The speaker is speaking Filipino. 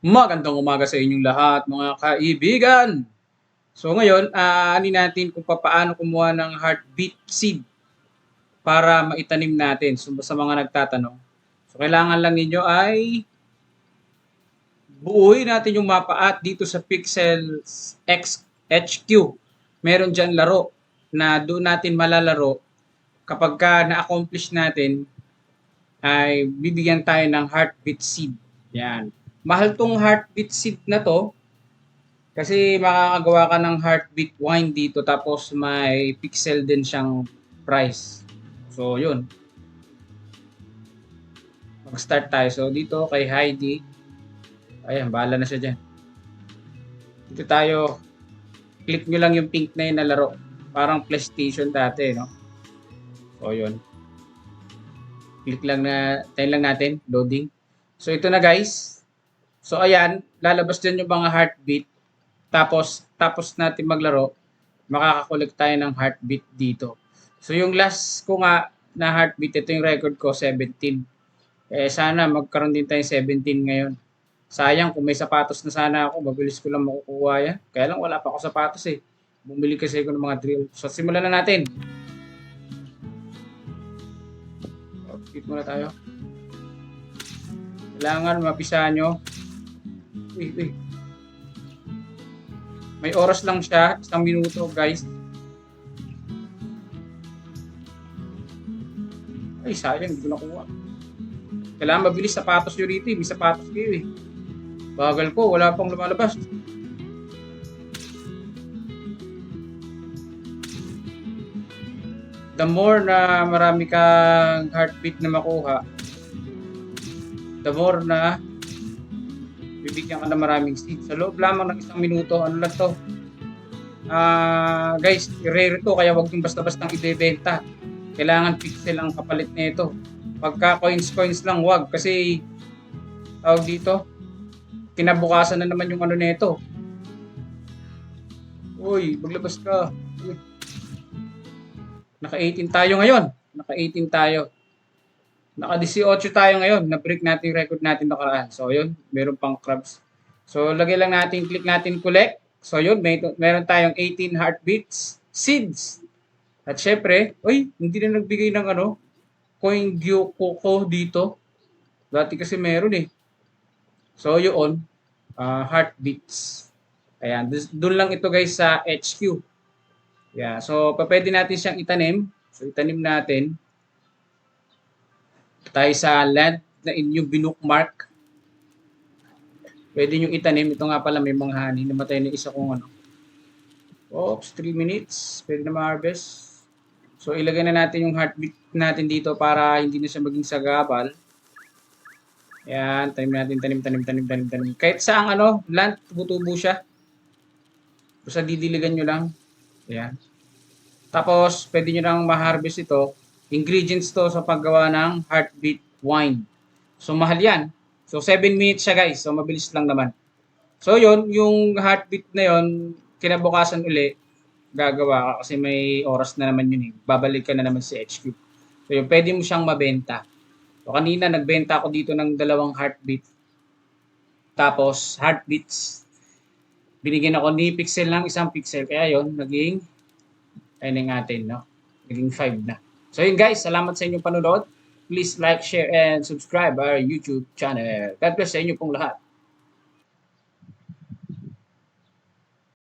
Magandang umaga sa inyong lahat, mga kaibigan. So ngayon, uh, ani natin kung paano kumuha ng heartbeat seed para maitanim natin. So sa mga nagtatanong. So kailangan lang ninyo ay buuin natin yung mapa at dito sa Pixel X HQ. Meron dyan laro na doon natin malalaro kapag ka na-accomplish natin ay bibigyan tayo ng heartbeat seed. Yan mahal tong heartbeat seed na to kasi makakagawa ka ng heartbeat wine dito tapos may pixel din siyang price. So, yun. Mag-start tayo. So, dito kay Heidi. Ayan, bahala na siya dyan. Dito tayo. Click nyo lang yung pink na yun na laro. Parang PlayStation dati, no? So, yun. Click lang na, tayo lang natin. Loading. So, ito na guys So ayan, lalabas din yung mga heartbeat. Tapos, tapos natin maglaro, makakakolect tayo ng heartbeat dito. So yung last ko nga na heartbeat, ito yung record ko, 17. Eh sana magkaroon din tayo 17 ngayon. Sayang kung may sapatos na sana ako, mabilis ko lang makukuha yan. Kaya lang wala pa ako sapatos eh. Bumili kasi ako ng mga drill. So simulan na natin. Update muna tayo. Kailangan mapisa nyo uy, uy. May oras lang siya, isang minuto guys. Ay, sayang, hindi ko nakuha. Kailangan mabilis sapatos nyo rito, eh. may sapatos kayo eh. Bagal ko, wala pang lumalabas. The more na marami kang heartbeat na makuha, the more na bibigyan ka ng maraming seed. Sa loob lamang ng isang minuto, ano lang to? Uh, guys, rare to kaya wag yung basta-basta ibebenta. Kailangan pixel ang kapalit nito. Pagka coins coins lang wag kasi tawag dito kinabukasan na naman yung ano nito. Uy, maglabas ka. Uy. Naka 18 tayo ngayon. Naka 18 tayo. Naka 18 tayo ngayon. Na-break natin yung record natin nakaraan. So, yun. Meron pang crabs. So, lagay lang natin, click natin collect. So, yun. May, meron tayong 18 heartbeats. Seeds. At syempre, uy, hindi na nagbigay ng ano, coin Gyokoko dito. Dati kasi meron eh. So, yun. Uh, heartbeats. Ayan. Doon lang ito guys sa HQ. Yeah. So, pwede natin siyang itanim. So, itanim natin tayo sa land na inyong binookmark. Pwede nyo itanim. Ito nga pala may mga. Namatay na isa kong ano. Oops, 3 minutes. Pwede na ma-harvest. So, ilagay na natin yung heartbeat natin dito para hindi na siya maging sagabal. Ayan, tanim natin, tanim, tanim, tanim, tanim, tanim. Kahit saang ano, land, tubo siya. Basta didiligan nyo lang. Ayan. Tapos, pwede nyo lang ma-harvest ito ingredients to sa paggawa ng heartbeat wine. So, mahal yan. So, 7 minutes siya guys. So, mabilis lang naman. So, yon yung heartbeat na yon kinabukasan uli, gagawa ka kasi may oras na naman yun eh. Babalik ka na naman si HQ. So, yun, pwede mo siyang mabenta. So, kanina, nagbenta ako dito ng dalawang heartbeat. Tapos, heartbeats. Binigyan ako ni pixel ng isang pixel. Kaya yon naging, ayun natin, no? Naging 5 na. So yun guys, salamat sa inyong panonood. Please like, share, and subscribe our YouTube channel. God bless sa inyo pong lahat.